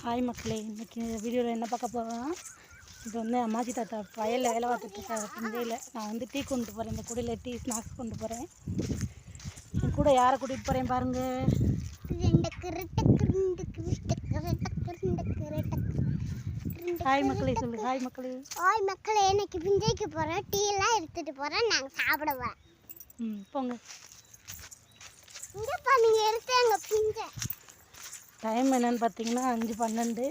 Hi மக்களே இன்றைக்கி வீடியோவில் என்ன பார்க்க போகிறோம்னா இப்போ வந்து அம்மாச்சி தாத்தா வயலில் வேலை பார்த்துட்டு இருக்காங்க பிந்தையில். நான் வந்து டீ கொண்டு போகிறேன் இந்த கூடையில் டீ ஸ்நாக்ஸ் கொண்டு போகிறேன் என் கூட யாரை கூட்டிகிட்டு போகிறேன் பாருங்கள் ஹாய் மக்களே சொல்லு ஹாய் மக்களே. ஓய் மக்களே இன்னைக்கு பிஞ்சைக்கு போகிறோம் டீ எல்லாம் எடுத்துட்டு போகிறோம் நாங்கள் சாப்பிட போகிறோம் ம் போங்க. இங்கேப்பா நீங்கள் எடுத்து எங்கள் பிஞ்சை. டைம் என்னன்னு பார்த்தீங்கன்னா அஞ்சு பன்னெண்டு.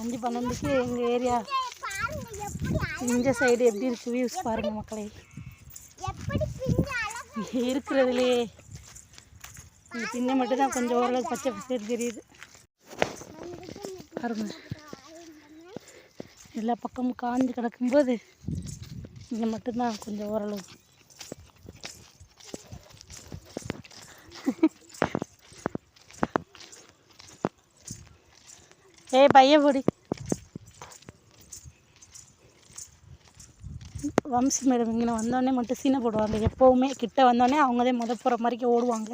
அஞ்சு பன்னெண்டுக்கு எங்கள் ஏரியா இந்த சைடு எப்படி இருக்குது வியூஸ் பாருங்கள் மக்களே. இருக்கிறதுலே இந்த பின்ன மட்டும்தான் கொஞ்சம் ஓரளவுக்கு பச்சை பசேர் தெரியுது. பாருங்க. எல்லா பக்கமும் காஞ்சு கிடக்கும்போது இங்கே மட்டும்தான் கொஞ்சம் ஓரளவு ஏய் பையன் பொடி. வம்சி மேடம் இங்கே வந்தோடனே மட்டும் சீனை போடுவாங்க. எப்போவுமே கிட்ட வந்தோடனே அவங்க தான் முத போகிற மாதிரிக்கு ஓடுவாங்க.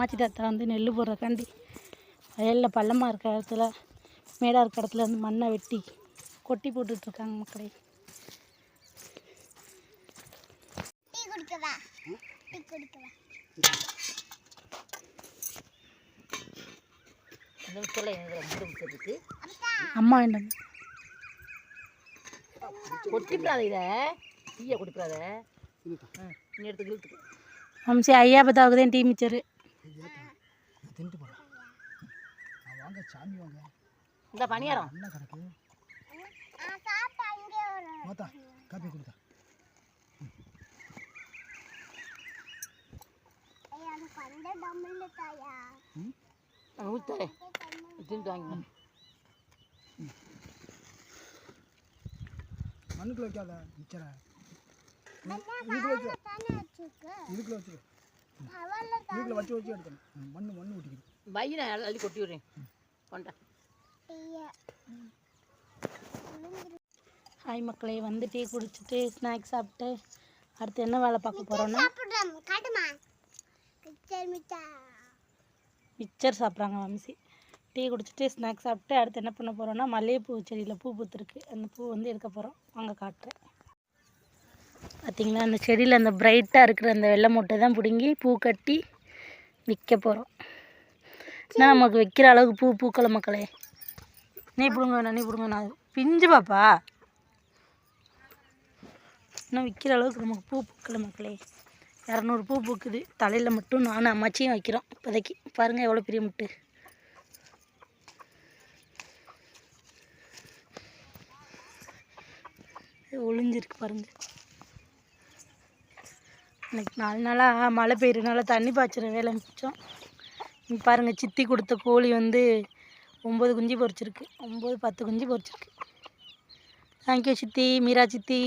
அம்மாச்சி தாத்தா வந்து நெல் போடுறக்காண்டி வயலில் பள்ளமாக இருக்கிற இடத்துல மேடாக இருக்கிற இடத்துல வந்து மண்ணை வெட்டி கொட்டி போட்டுட்ருக்காங்க மக்களே. அம்மா! என்ன? இதை. டீயை வம்சி ஐயா பத்தாவுக்கு தான் டீ மிச்சரு. தின்ட்டு போகிறேன் வாங்க சாமி வாங்க. இந்த பணியாரம். என்ன கிடக்கு நான் மாத்தா காப்பி கொடுத்தா. நான் ஊற்றுறேன் தின்ட்டு வாங்கி. மண்ணுக்குள்ள வைக்காத மிச்சரை. தானே வச்சுருக்கு. இதுக்குள்ள இதுக்குள்ள வச்சு வச்சு எடுக்கணும். ம், மண்ணு மண்ணு ஊட்டிக்குது பையனை நான் அள்ளி கொட்டி விடுறேன். கொண்டா ஹாய் மக்களே வந்து டீ குடிச்சிட்டு ஸ்நாக்ஸ் சாப்பிட்டு அடுத்து என்ன வேலை பார்க்க போகிறோன்னா மிச்சர் சாப்பிட்றாங்க வம்சி டீ குடிச்சிட்டு ஸ்நாக்ஸ் சாப்பிட்டு அடுத்து என்ன பண்ண போகிறோன்னா மல்லிகைப்பூ செடியில் பூ பூத்துருக்கு. அந்த பூ வந்து எடுக்க போகிறோம் வாங்க காட்டுறேன். பார்த்தீங்களா அந்த செடியில் அந்த பிரைட்டாக இருக்கிற அந்த வெள்ளை மூட்டை தான் பிடுங்கி பூ கட்டி விற்க போகிறோம் ஏன்னா நமக்கு வைக்கிற அளவுக்கு பூ பூக்கலை மக்களே. நீ பிடுங்க வேணா நீ பிடுங்க வேணா பிஞ்சு பாப்பா. இன்னும் விற்கிற அளவுக்கு நமக்கு பூ பூக்கலை மக்களே. இரநூறு பூ பூக்குது. தலையில் மட்டும் நானும் அம்மாச்சியும் வைக்கிறோம் இப்போதைக்கு. பாருங்கள் எவ்வளோ பெரிய முட்டு. ஒளிஞ்சிருக்கு பாருங்கள் இன்னைக்கு நாலு நாளாக மழை பெய்யறதுனால தண்ணி பாய்ச்சுற வேலை மிச்சம். இங்கே பாருங்கள் சித்தி கொடுத்த கோழி வந்து ஒம்பது குஞ்சு பொரிச்சிருக்கு. ஒம்பது பத்து குஞ்சு பொரிச்சிருக்கு. தேங்க்யூ சித்தி மீரா சித்தி.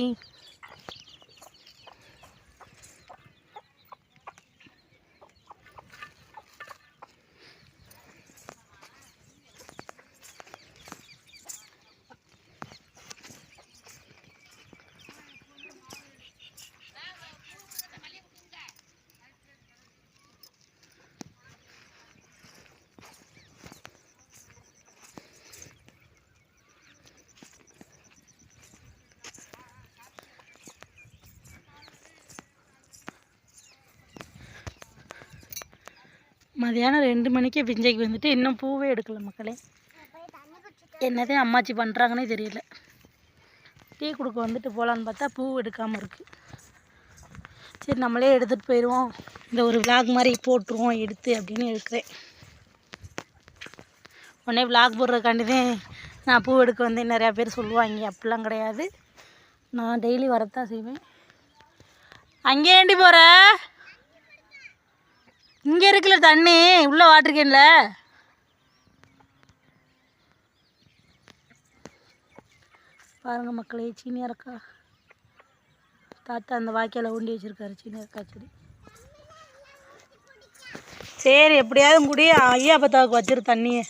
மதியானம் ரெண்டு மணிக்கே பிஞ்சைக்கு வந்துட்டு இன்னும் பூவே எடுக்கல மக்களே. என்னதே அம்மாச்சி பண்ணுறாங்கன்னே தெரியல. டீ கொடுக்க வந்துட்டு போகலான்னு பார்த்தா பூ எடுக்காமல் இருக்குது சரி நம்மளே எடுத்துகிட்டு போயிடுவோம் இந்த ஒரு விளாக் மாதிரி போட்டுருவோம் எடுத்து அப்படின்னு எடுக்கிறேன் உடனே விளாக் போடுறதுக்காண்டி தான் நான் பூ எடுக்க வந்தேன் நிறையா பேர் சொல்லுவாங்க. அப்படிலாம் கிடையாது. நான் டெய்லி வரத்தான் செய்வேன். அங்கே ஏண்டி போகிற இங்கே இருக்குல்ல தண்ணி. உள்ளே வாட்டிருக்கேன்ல. பாருங்க மக்களே சீனியரக்கா தாத்தா அந்த வாய்க்கால ஊண்டி வச்சிருக்காரு சீனியரக்கா செடி. சரி எப்படியாவது கூடி ஐயா பத்தாவுக்கு வச்சிரு தண்ணியை.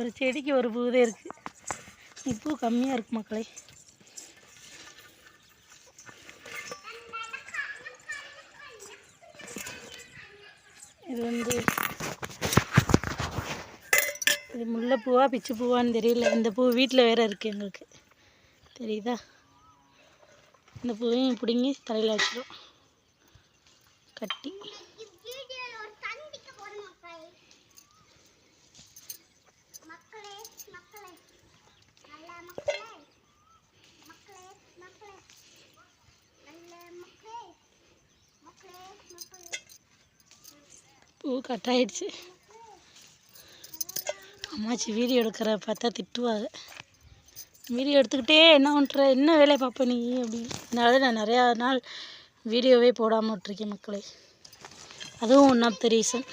ஒரு செடிக்கு ஒரு பூதே இருக்குது இப்பூ கம்மியாக இருக்குது மக்களே இது வந்து பூவா பிச்சு பூவான்னு தெரியல. இந்த பூ வீட்டில் வேற இருக்குது எங்களுக்கு. தெரியுதா? இந்த பூவையும் பிடுங்கி தலையில் வச்சிடும் கட்டி. பூ கட்டாயிடுச்சு போகிறோம் மக்களே மக்களே மக்களே நல்ல மக்களே மக்களே மக்களே நல்ல மக்களே மக்களே மக்களே பூ கட்டாயிடுச்சு அம்மாச்சி வீடியோ எடுக்கிற பார்த்தா திட்டுவாங்க. வீடியோ எடுத்துக்கிட்டே என்ன பண்ணுற என்ன வேலையை பார்ப்ப நீ? அப்படின்னு அதனால நான் நிறையா நாள் வீடியோவே போடாமல் விட்ருக்கேன் மக்களை. அதுவும் ஒன் ஆஃப் த ரீசன்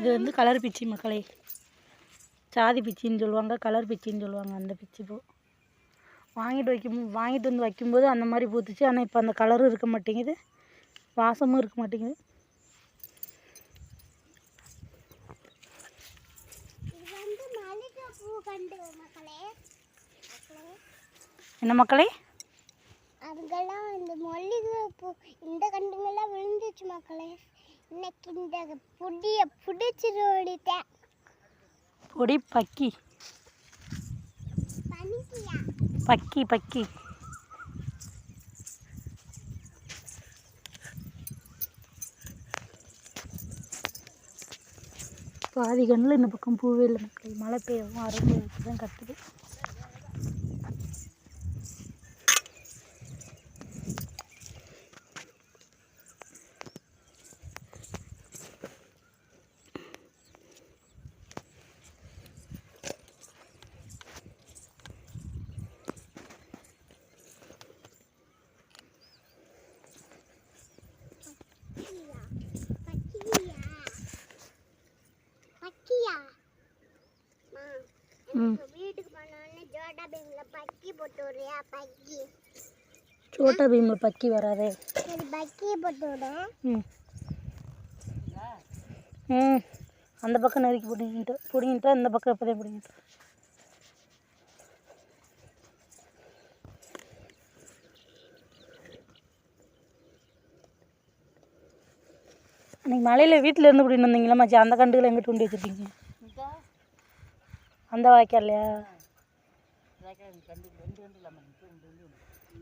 இது வந்து கலர் பிச்சி மக்களே. சாதி பிச்சின்னு சொல்லுவாங்க கலர் பிச்சின்னு சொல்லுவாங்க அந்த பிச்சி பூ. வாங்கிட்டு வைக்கும் வாங்கிட்டு வந்து வைக்கும்போது அந்த மாதிரி பூத்துச்சு. ஆனால் இப்போ அந்த கலரும் இருக்க மாட்டேங்குது. வாசமும் இருக்க மாட்டேங்குது. என்ன மக்களே? அதுக்கெல்லாம் இந்த மல்லிகை பூ இந்த கண்டுங்கெல்லாம் விழுந்துச்சு மக்களே. இன்னைக்கு இந்த புடிய பிடிச்சிட்டு ஓடிட்டேன் பொடி பக்கி பக்கி பக்கி. பாதி கண்ணில் இந்த பக்கம் பூவே இல்லை மக்களே. மழை பெய்யவும் அரும்பு தான் கட்டுது பக்கியா பக்கியா மா ம் எனக்கு வீட்டுக்கு போனோடனே ஜோட்டா பீம்ல பக்கி பக்கி. சோட்டா பீமில் பக்கி வராதே. சரி பக்கியை போட்டு ம். ம். அந்த பக்கம் நெருக்கி பிடிங்கிட்டு பிடிங்கிட்டா இந்த பக்கம் எப்போதே பிடிங்கிட்டு. அன்றைக்கி மலையில் வீட்டில் இருந்து பிடின்னு வந்தீங்களா மச்சி? அந்த கண்டுகளை எங்கிட்ட கொண்டு வச்சுருக்கீங்க? அந்த வாய்க்காலையா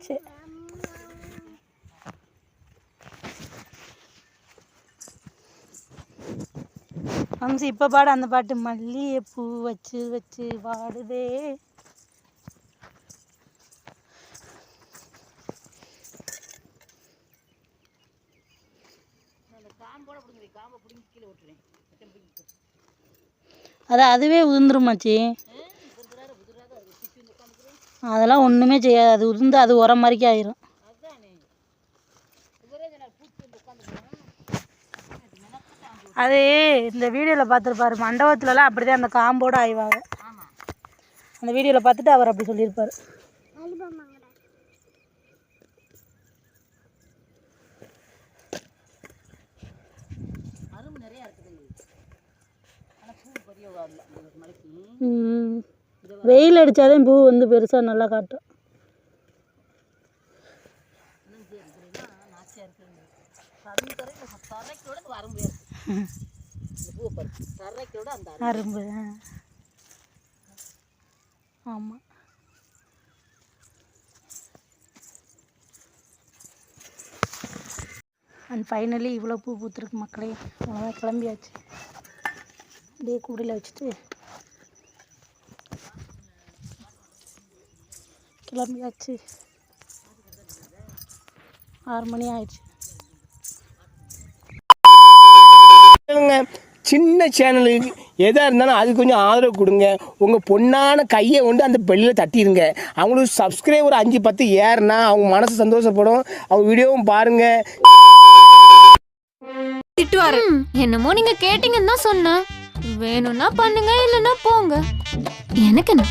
சரி வம்சி இப்போ பாடு அந்த பாட்டு. மல்லிகைப்பூ வச்சு வச்சு வாடுதே அதான் அதுவே பிடிங்க காம்பை பிடிங்கி கீழே விட்டுறேன் மச்சான் பிடிங்கி போட்டு. அது அதுவே உதிர்ந்துருமாச்சி ஆ, உதிர்றாரு, உதிர்றாரு, அது பிச்சு வந்து உட்காந்துக்கிறேன். அதெல்லாம் ஒன்றுமே செய்யாது. அது உதிர்ந்து அது உரம் மாதிரிக்கே ஆயிரும். அது இந்த வீடியோவில் பார்த்துருப்பாரு. மண்டபத்துலலாம் அப்படி தான் அந்த காம்போட ஆய்வாங்க. அந்த வீடியோவில் பார்த்துட்டு அவர் அப்படி சொல்லியிருப்பார். நிறையா இருக்குது ஆனால் பூ பெரிய வரல இந்த மலைக்கு. ம். வெயில் அடித்தாதான் பூ வந்து பெருசாக நல்லா காட்டும். அரும்பு. அரும்பு ஆமாம் அண்ட் ஃபைனலி இவ்வளோ பூ பூத்துருக்கு மக்களே. அவ்வளோதான் கிளம்பியாச்சு. அப்படியே கூடையில் வச்சுட்டு கிளம்பியாச்சு. ஆறு மணி ஆயிடுச்சு. சின்ன சேனலுக்கு எதாக இருந்தாலும் அது கொஞ்சம் ஆதரவு கொடுங்க. உங்கள் பொண்ணான கையை கொண்டு அந்த பெல்லில் தட்டிடுங்க அவங்களுக்கு சப்ஸ்கிரைபர் அஞ்சு பத்து ஏறுனா அவங்க மனசு சந்தோஷப்படும். அவங்க வீடியோவும் பாருங்கள் திட்டுவாரு. என்னமோ நீங்க கேட்டீங்கன்னு தான் சொன்னேன். வேணும்னா பண்ணுங்க இல்லைன்னா போங்க. எனக்கு என்ன?